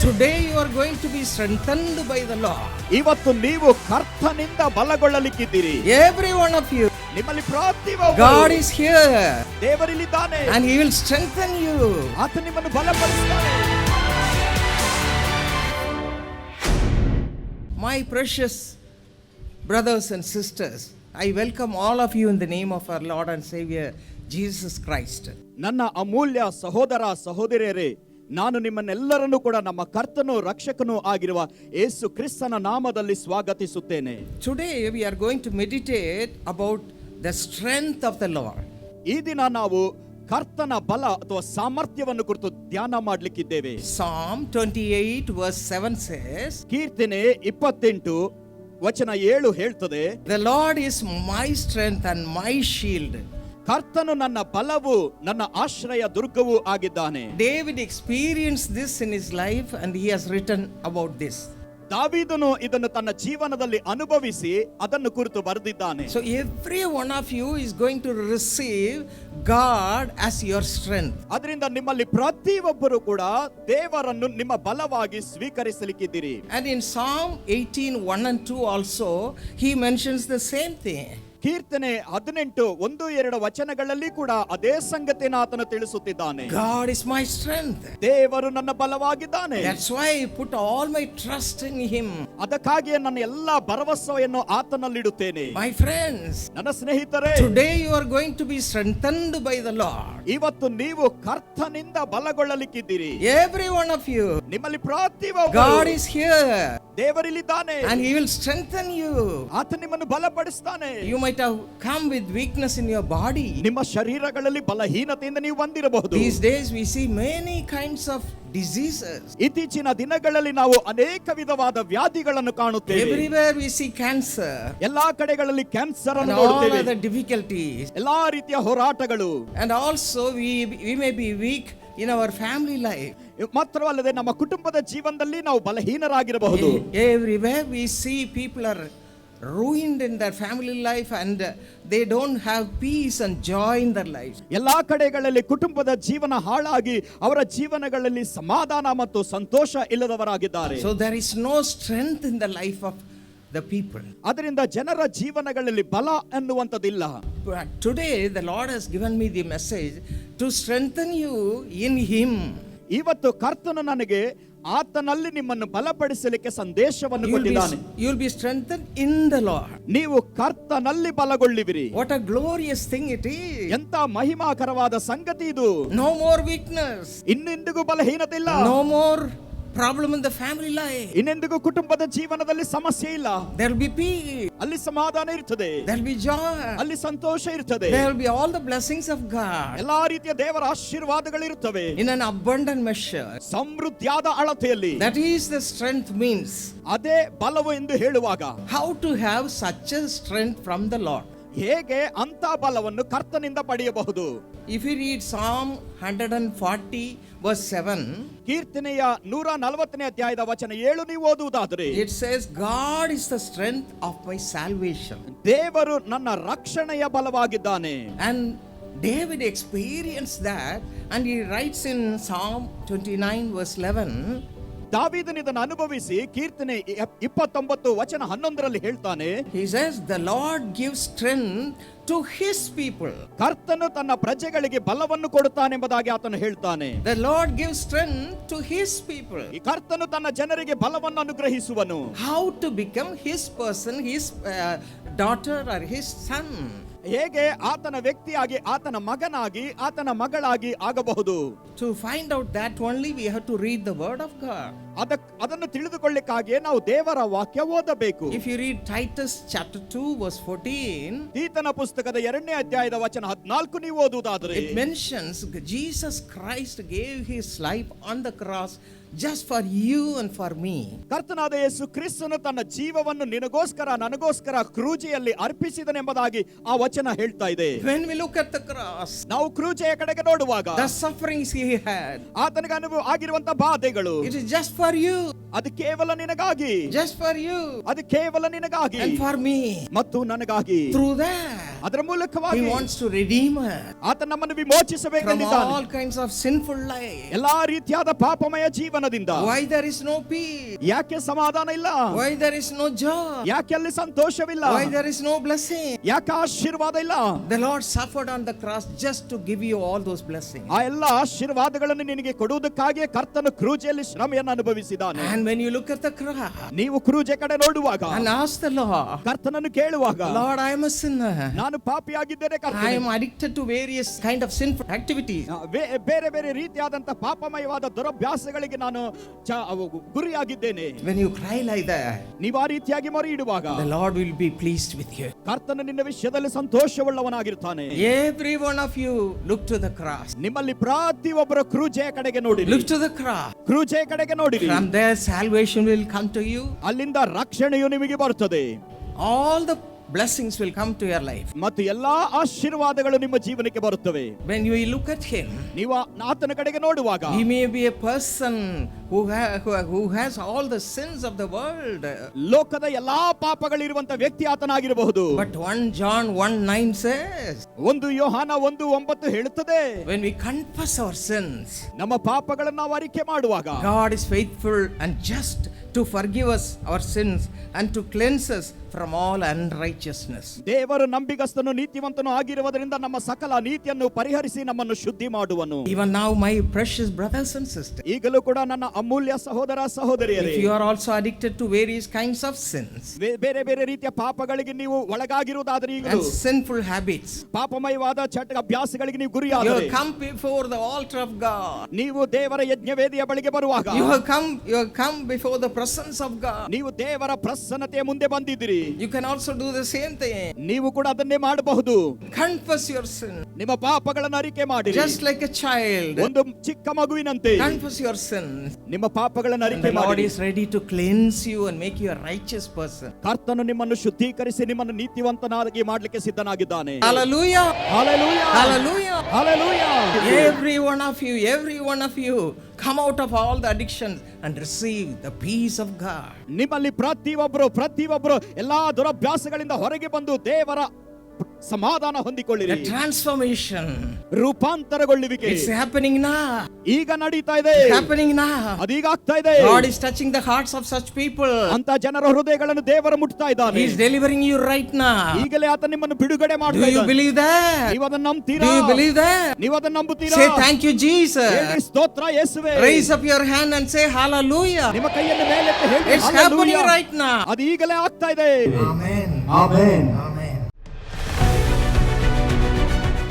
Today you are going to be strengthened by the Lord. ಇವತ್ತು ನೀವು ಕರ್ತನಿಂದ ಬಲಗೊಳ್ಳಲಿಕ್ಕಿದ್ದೀರಿ Every one of you. ನಿಮ್ಮಲ್ಲಿ ಪ್ರತಿ God is here ದೇವರಿಲ್ಲಿದ್ದಾನೆ and He will strengthen you. ಆತ ನಿಮ್ಮನ್ನು ಬಲಪಡಿಸ್ತಾನೆ My precious brothers and sisters, I welcome all of you in the name of our Lord and Savior Jesus Christ. ನನ್ನ ಅಮೂಲ್ಯ ಸಹೋದರ ಸಹೋದರಿಯರೇ ನಾನು ನಿಮ್ಮನ್ನೆಲ್ಲರನ್ನೂ ಕೂಡ ನಮ್ಮ ಕರ್ತನು ರಕ್ಷಕನೂ ಆಗಿರುವ ಏಸು ಕ್ರಿಸ್ತನ ನಾಮದಲ್ಲಿ ಸ್ವಾಗತಿಸುತ್ತೇನೆ. Today we are going to meditate about the strength of the Lord ಈ ದಿನ ನಾವು ಕರ್ತನ ಬಲ ಅಥವಾ ಸಾಮರ್ಥ್ಯವನ್ನು ಕುರಿತು ಧ್ಯಾನ ಮಾಡಲಿಕ್ಕಿದ್ದೇವೆ. ಸಾಮ್ 28 ವರ್ಸ್ 7 ಸೇಸ್ ಕೀರ್ತನೆ ಇಪ್ಪತ್ತೆಂಟು ವಚನ ಏಳು ಹೇಳ್ತದೆ the Lord is my strength and my shield. ಕರ್ತನು ನನ್ನ ಬಲವು ನನ್ನ ಆಶ್ರಯ ದುರ್ಗವೂ ಆಗಿದ್ದಾನೆ David experienced this in his life and he has written about this. ದಾವೀದನು ಇದನ್ನು ತನ್ನ ಜೀವನದಲ್ಲಿ ಅನುಭವಿಸಿ ಅದನ್ನು ಕುರಿತು ಬರೆದಿದ್ದಾನೆ So every one of you is going to receive God as your strength. ಅದರಿಂದ ನಿಮ್ಮಲ್ಲಿ ಪ್ರತಿಯೊಬ್ಬರು ಕೂಡ ದೇವರನ್ನು ನಿಮ್ಮ ಬಲವಾಗಿ ಸ್ವೀಕರಿಸಲಿಕ್ಕಿದ್ದೀರಿ And in Psalm 18 1 and 2 also, he mentions the same thing. ಕೀರ್ತನೆ ಹದಿನೆಂಟು ಒಂದು ಎರಡು ವಚನಗಳಲ್ಲಿ ಕೂಡ ಅದೇ ಸಂಗತಿಯನ್ನು ಆತನು ತಿಳಿಸುತ್ತಿದ್ದಾನೆ God is my strength. ದೇವರು ನನ್ನ ಬಲವಾಗಿದ್ದಾನೆ That's why I put all my trust in him. ಅದಕ್ಕಾಗಿಯೇ ನನ್ನ ಎಲ್ಲಾ ಭರವಸೆಯನ್ನು ಆತನಲ್ಲಿಡುತ್ತೇನೆ My friends, ನನ್ನ ಸ್ನೇಹಿತರೆ today you are going to be strengthened by the Lord. ಇವತ್ತು ನೀವು ಕರ್ತನಿಂದ ಬಲಗೊಳ್ಳಲಿಕ್ಕಿದ್ದೀರಿ Every one of you. ನಿಮ್ಮಲ್ಲಿ God ಪ್ರತಿಯೊಬ್ಬರು is here ದೇವರಿಲ್ಲಿದ್ದಾನೆ and he will strengthen you. ಆತ ನಿಮ್ಮನ್ನು ಬಲಪಡಿಸ್ತಾನೆ You might have come with weakness in your body. ನಿಮ್ಮ ಶರೀರಗಳಲ್ಲಿ ಬಲಹೀನತೆಯಿಂದ ನೀವು ಬಂದಿರಬಹುದು These days we see many kinds of diseases. ಇತ್ತೀಚಿನ ದಿನಗಳಲ್ಲಿ ನಾವು ಅನೇಕ ವಿಧವಾದ ವ್ಯಾಧಿಗಳನ್ನು ಕಾಣುತ್ತೇವೆ Everywhere we see cancer ಎಲ್ಲಾ ಕಡೆಗಳಲ್ಲಿ ಕ್ಯಾನ್ಸರ್ ಅನ್ನು all ನೋಡುತ್ತೇವೆ other difficulties. ಎಲ್ಲಾ ರೀತಿಯ ಹೋರಾಟಗಳು And also we, we may be weak in our family life. ಮಾತ್ರವಲ್ಲದೆ ನಮ್ಮ ಕುಟುಂಬದ ಜೀವನದಲ್ಲಿ ನಾವು ಬಲಹೀನರಾಗಿರಬಹುದು Everywhere we see people are ruined in their family life and they don't have peace and joy in their lives. ಎಲ್ಲಾ ಕಡೆಗಳಲ್ಲಿ ಕುಟುಂಬದ ಜೀವನ ಹಾಳಾಗಿ ಅವರ ಜೀವನಗಳಲ್ಲಿ ಸಮಾಧಾನ ಮತ್ತು ಸಂತೋಷ ಇಲ್ಲದವರಾಗಿದ್ದಾರೆ So there is no strength in the life of the people. ಅದರಿಂದ ಜನರ ಜೀವನಗಳಲ್ಲಿ ಬಲ ಅನ್ನುವಂಥದ್ದಿಲ್ಲ today the Lord has given me the message to strengthen you in Him. ಇವತ್ತು ಕರ್ತನು ನನಗೆ ಆತನಲ್ಲಿ ನಿಮ್ಮನ್ನು ಬಲಪಡಿಸಲಿಕ್ಕೆ ಸಂದೇಶವನ್ನು ಕೊಟ್ಟಿದ್ದಾನೆ. You will be strengthen in the lord. ನೀವು ಕರ್ತನಲ್ಲಿ ಬಲಗೊಳ್ಳುವಿರಿ. What a glorious thing it is. ಎಂತ ಮಹಿಮಾಕರವಾದ ಸಂಗತಿ ಇದು. ನೋ ಮೋರ್ ವೀಕ್ನೆಸ್ ಇನ್ನೆಂದಿಗೂ ಬಲಹೀನತೆ ಇಲ್ಲ. No more problem in the family life. ಇನ್ನೆಂದಿಗೂ ಕುಟುಂಬದ ಜೀವನದಲ್ಲಿ ಸಮಸ್ಯೆ ಇಲ್ಲ There will be peace. ಅಲ್ಲಿ ಸಮಾಧಾನ ಇರ್ತದೆ There will be joy. ಅಲ್ಲಿ ಸಂತೋಷ ಇರ್ತದೆ There will be all the blessings of God ಎಲ್ಲಾ ರೀತಿಯ ದೇವರ ಆಶೀರ್ವಾದಗಳಿರುತ್ತವೆ in an abundant measure. ಸಮೃದ್ಧಿಯಾದ ಅಳತೆಯಲ್ಲಿ That is the strength means. ಅದೇ ಬಲವು ಎಂದು ಹೇಳುವಾಗ How to have such a strength from the Lord. ಹೇಗೆ ಅಂತ ಬಲವನ್ನು ಕರ್ತನಿಂದ ಪಡೆಯಬಹುದು. If you read psalm hundred and forty verse seven ಕೀರ್ತನೆಯ ನೂರ ನಲವತ್ತನೇ ಅಧ್ಯಾಯದ ವಚನ ಏಳು ನೀವು ಓದುವುದಾದರೆ it says God is the strength of my salvation ದೇವರು ನನ್ನ ರಕ್ಷಣೆಯ ಬಲವಾಗಿದ್ದಾನೆ. And David experience that and he writes in psalm twenty nine verse eleven ದಾವೀದನ ಇದನ್ನು ಅನುಭವಿಸಿ ಕೀರ್ತನೆ ಇಪ್ಪತ್ತೊಂಬತ್ತು ವಚನ ಹನ್ನೊಂದರಲ್ಲಿ ಹೇಳ್ತಾನೆ he says, The Lord gives strength to his people. ಕರ್ತನು ತನ್ನ ಪ್ರಜೆಗಳಿಗೆ ಬಲವನ್ನು ಕೊಡುತ್ತಾನೆಂಬುದಾಗಿ ಆತನು ಹೇಳ್ತಾನೆ The Lord gives strength to his people. ಈ ಕರ್ತನು ತನ್ನ ಜನರಿಗೆ ಬಲವನ್ನು ಅನುಗ್ರಹಿಸುವನು How to become his person, his uh, daughter, or his son. ಹೇಗೆ ಆತನ ವ್ಯಕ್ತಿಯಾಗಿ ಆತನ ಮಗನಾಗಿ ಆತನ ಮಗಳಾಗಿ ಆಗಬಹುದು To find out that only we have to read the word of God. ಅದಕ್ ಅದನ್ನು ತಿಳಿದುಕೊಳ್ಳಿಕ್ಕಾಗಿ ನಾವು ದೇವರ ವಾಕ್ಯ ಓದಬೇಕು. If you read Titus chapter 2 verse 14 ಈತನ ಪುಸ್ತಕದ ಎರಡನೇ ಅಧ್ಯಾಯದ ವಚನ 14 ನೀವು ಓದುವುದಾದರೆ it mentions Jesus Christ gave his life on the cross just for you and for me. ಕರ್ತನಾದ ಯೇಸು ಕ್ರಿಸ್ತನು ತನ್ನ ಜೀವವನ್ನು ನಿನಗೋಸ್ಕರ ನನಗೋಸ್ಕರ ಕ್ರೂಜೆಯಲ್ಲಿ ಅರ್ಪಿಸಿದನೆಂಬುದಾಗಿ ಆ ವಚನ ಹೇಳ್ತಾ ಇದೆ When we look at the cross, ನಾವು ಕ್ರೂಜೆಯ ಕಡೆಗೆ ನೋಡುವಾಗ the sufferings he had, ಆತನಿಗೆ ಅನುಭವ ಆಗಿರುವಂತ ಬಾಧೆಗಳು it is just for you, ಅದು ಕೇವಲ ನಿನಗಾಗಿ just for you ಅದು ಕೇವಲ ನಿನಗಾಗಿ and for me. ಮತ್ತು ನನಗಾಗಿ Through that, ಅದರ He ಮೂಲಕವಾಗಿ wants to redeem us ಆತ ನಮ್ಮನ್ನು from ವಿಮೋಚಿಸಬೇಕೆಂದಿದ್ದಾನೆ all kinds of sinful life. ಎಲ್ಲಾ ರೀತಿಯಾದ ಪಾಪಮಯ ಜೀವನದಿಂದ Why there is no peace? ಯಾಕೆ ಸಮಾಧಾನ ಇಲ್ಲ Why there is no joy? ಯಾಕೆ ಅಲ್ಲಿ ಸಂತೋಷವಿಲ್ಲ Why there is no blessing? ಯಾಕೆ ಆಶೀರ್ವಾದ ಇಲ್ಲ The Lord suffered on the cross just to give you all those blessings. ಆ ಎಲ್ಲ ಆಶೀರ್ವಾದಗಳನ್ನು ನಿನಗೆ ಕೊಡುವುದಕ್ಕಾಗಿ ಕರ್ತನು ಕ್ರೂಜೆಯಲ್ಲಿ ಶ್ರಮೆಯನ್ನು ಅನುಭವಿಸಿದಾನೆ And when you look at the cross ನೀವು ಕ್ರೂಜೆ ಕಡೆ ನೋಡುವಾಗ and ask the Lord, ಕರ್ತನನ್ನು ಕೇಳುವಾಗ Lord, I am a sinner. ನಾನು ಪಾಪಿಯಾಗಿದ್ದೇನೆ I ಕರ್ತನೇ. am addicted to various kind of sinful activities. ಆ, ಬೇ- ಬೇರೆ ಬೇರೆ ರೀತಿಯಾದಂತ ಪಾಪಮಯವಾದ ದುರಭ್ಯಾಸಗಳಿಗೆ ನಾನು ಚ- ಅವು ಗುರಿಯಾಗಿದ್ದೇನೆ When you cry like that, ನೀವು ಆ ರೀತಿಯಾಗಿ ಮೊರೆ ಇಡುವಾಗ the Lord will be pleased with you. ಕರ್ತನು ನಿನ್ನ ವಿಷಯದಲ್ಲಿ ಸಂತೋಷವುಳ್ಳವನಾಗಿರ್ತಾನೆ Every one of you look to the cross. ನಿಮ್ಮಲ್ಲಿ ಪ್ರತಿಯೊಬ್ಬರ ಕ್ರೂಜೆಯ ಕಡೆಗೆ ನೋಡಿರಿ Look to the cross. ಕ್ರೂಜೆಯ ಕಡೆಗೆ ನೋಡಿರಿ From there, salvation will come to you. ಅಲ್ಲಿಂದ ರಕ್ಷಣೆಯು ನಿಮಗೆ ಬರುತ್ತದೆ All the blessings will come to your life. ಮತ್ತು ಎಲ್ಲಾ ಆಶೀರ್ವಾದಗಳು ನಿಮ್ಮ ಜೀವನಕ್ಕೆ ಬರುತ್ತವೆ When you look at Him, ನೀವು ಆ- ಆತನ ಕಡೆಗೆ ನೋಡುವಾಗ He may be a person who, ha- who, who has all the sins of the world. ಲೋಕದ ಎಲ್ಲಾ ಪಾಪಗಳಿರುವಂತ ವ್ಯಕ್ತಿ ಆತನಾಗಿರಬಹುದು But 1 John 1 9 says, ಒಂದು ಯೋಹಾನ ಒಂದು ಒಂಬತ್ತು ಹೇಳುತ್ತದೆ when we confess our sins, ನಮ್ಮ ಪಾಪಗಳನ್ನು ನಾವು ಅರಿಕೆ ಮಾಡುವಾಗ God is faithful and just to forgive us our sins and to cleanse us from all unrighteousness. ದೇವರು ನಂಬಿಗಸ್ತನು ನೀತಿವಂತನು ಆಗಿರುವುದರಿಂದ ನಮ್ಮ ಸಕಲ ನೀತಿಯನ್ನು ಪರಿಹರಿಸಿ ನಮ್ಮನ್ನು ಶುದ್ಧಿ ಮಾಡುವನು Even now, my precious brothers and sisters, ಈಗಲೂ ಕೂಡ ನನ್ನ ಅಮೂಲ್ಯ ಸಹೋದರ ಸಹೋದರಿಯರೇ if you are also addicted to various kinds of sins ಬೇ- ಬೇರೆ ಬೇರೆ ರೀತಿಯ ಪಾಪಗಳಿಗೆ ನೀವು ಒಳಗಾಗಿರುವುದಾದ್ರೆ and ಈಗಲೂ sinful habits, ಪಾಪಮಯವಾದ ಚಟ ಅಭ್ಯಾಸಗಳಿಗೆ ನೀವು you ಗುರಿಯಾದರೆ have come before the altar of God. ನೀವು ದೇವರ ಯಜ್ಞವೇದಿಯ ಬಳಿಗೆ ಬರುವಾಗ You have come, you have come before the presence of God. ನೀವು ದೇವರ ಪ್ರಸನ್ನತೆಯ ಮುಂದೆ ಬಂದಿದ್ದೀರಿ You can also do the same thing. ನೀವು ಕೂಡ ಅದನ್ನೇ ಮಾಡಬಹುದು Confess your sin. ನಿಮ್ಮ ಪಾಪಗಳನ್ನು ಅರಿಕೆ ಮಾಡಿ Just like a child. ಒಂದು ಚಿಕ್ಕ ಮಗುವಿನಂತೆ Confess your sins. ನಿಮ್ಮ ಪಾಪಗಳನ್ನು ಅರಿಕೆ ಮಾಡಿ is ready to cleanse you and make you a righteous person. ಕರ್ತನು ನಿಮ್ಮನ್ನು ಶುದ್ಧೀಕರಿಸಿ ನಿಮ್ಮನ್ನು ನೀತಿವಂತನಾಗಿ ಮಾಡ್ಲಿಕ್ಕೆ ಸಿದ್ಧನಾಗಿದ್ದಾನೆ Hallelujah. Hallelujah. Hallelujah. Hallelujah. Every one of you, every one of you, come out of all the addiction and receive the peace of God. ನಿಮ್ಮಲ್ಲಿ ಪ್ರತಿಯೊಬ್ಬರು ಪ್ರತಿಯೊಬ್ಬರು ಎಲ್ಲಾ ದುರಭ್ಯಾಸಗಳಿಂದ ಹೊರಗೆ ಬಂದು ದೇವರ ಸಮಾಧಾನ ಹೊಂದಿಕೊಳ್ಳಿರಿ. ಟ್ರಾನ್ಸ್ಫಾರ್ಮೇಶನ್ ರೂಪಾಂತರಗೊಳ್ಳುವಿಕೆ. ಇಟ್ಸ್ ಹ್ಯಾಪನಿಂಗ್ ನಾ ಈಗ ನಡೀತಾ ಇದೆ. ಹ್ಯಾಪನಿಂಗ್ ನಾ ಅದೀಗ ಆಗ್ತಾ ಇದೆ. God is touching the hearts of such people ಅಂತ ಜನರ ಹೃದಯಗಳನ್ನು ದೇವರ ಮುಟ್ತಾ ಇದ್ದಾನೆ. He is delivering you right now ಈಗಲೇ ಆತ ನಿಮ್ಮನ್ನು ಬಿಡುಗಡೆ ಮಾಡ್ತಾ ಇದ್ದಾನೆ. ಯು ಬಿಲೀವ್ ದಟ್ ನೀವು ಅದನ್ನು ನಂಬುತ್ತೀರಾ ಯು ಬಿಲೀವ್ ದಟ್ ನೀವು ಅದನ್ನು ನಂಬುತ್ತೀರಾ? ಸೇ ಥ್ಯಾಂಕ್ ಯು ಜೀಸಸ್ ಹೇಳಿ ಸ್ತೋತ್ರ ಯೇಸುವೇ. Rise up your hand and say hallelujah ನಿಮ್ಮ ಕೈಯನ್ನು ಮೇಲೆತ್ತಿ ಹೇಳಿ ಹಾಲೆಲೂಯಾ ರೈಟ್ ನಾ ಅದು ಈಗಲೇ ಆಗ್ತಾ ಇದೆ. Amen amen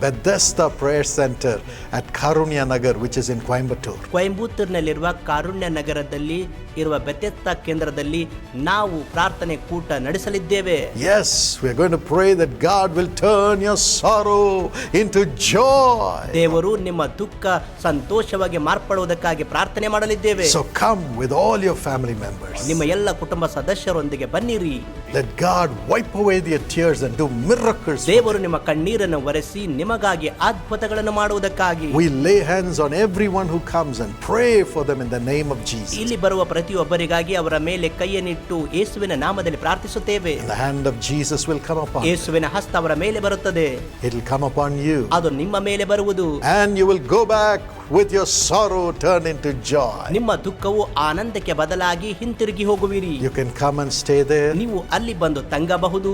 Bethesda Prayer Center at Karunya Nagar, which is in Coimbatore. ಕೊಯಂಬತ್ತೂರಿನಲ್ಲಿರುವ ಕಾರುಣ್ಯ ನಗರದಲ್ಲಿ ಇರುವ ಬೆತೆತ್ತ ಕೇಂದ್ರದಲ್ಲಿ ನಾವು ಪ್ರಾರ್ಥನೆ ಕೂಟ ನಡೆಸಲಿದ್ದೇವೆ Yes, we are going to pray that God will turn your sorrow into joy. ದೇವರು ನಿಮ್ಮ ದುಃಖ ಸಂತೋಷವಾಗಿ ಮಾರ್ಪಡುವುದಕ್ಕಾಗಿ ಪ್ರಾರ್ಥನೆ ಮಾಡಲಿದ್ದೇವೆ So come with all your family members. ನಿಮ್ಮ ಎಲ್ಲ ಕುಟುಂಬ ಸದಸ್ಯರೊಂದಿಗೆ ಬನ್ನಿರಿ Let God wipe away their tears and do miracles. for ದೇವರು ನಿಮ್ಮ ಕಣ್ಣೀರನ್ನು ಒರೆಸಿ ನಿಮಗಾಗಿ ಅದ್ಭುತಗಳನ್ನು ಮಾಡುವುದಕ್ಕಾಗಿ We lay hands on everyone who comes and pray for them in the name of Jesus. ಇಲ್ಲಿ ಬರುವ ಪ್ರತಿಯೊಬ್ಬರಿಗಾಗಿ ಅವರ ಮೇಲೆ ಕೈಯನ್ನಿಟ್ಟು ಯೇಸುವಿನ ನಾಮದಲ್ಲಿ ಪ್ರಾರ್ಥಿಸುತ್ತೇವೆ The hand of Jesus will come upon you. ಯೇಸುವಿನ ಹಸ್ತ ಅವರ ಮೇಲೆ ಬರುತ್ತದೆ It will come upon you. ಅದು ನಿಮ್ಮ ಮೇಲೆ ಬರುವುದು And you will go back with your sorrow turned into joy. ನಿಮ್ಮ ದುಃಖವು ಆನಂದಕ್ಕೆ ಬದಲಾಗಿ ಹಿಂತಿರುಗಿ ಹೋಗುವಿರಿ You can come and stay there. ನೀವು ಅಲ್ಲಿ ಬಂದು ತಂಗಬಹುದು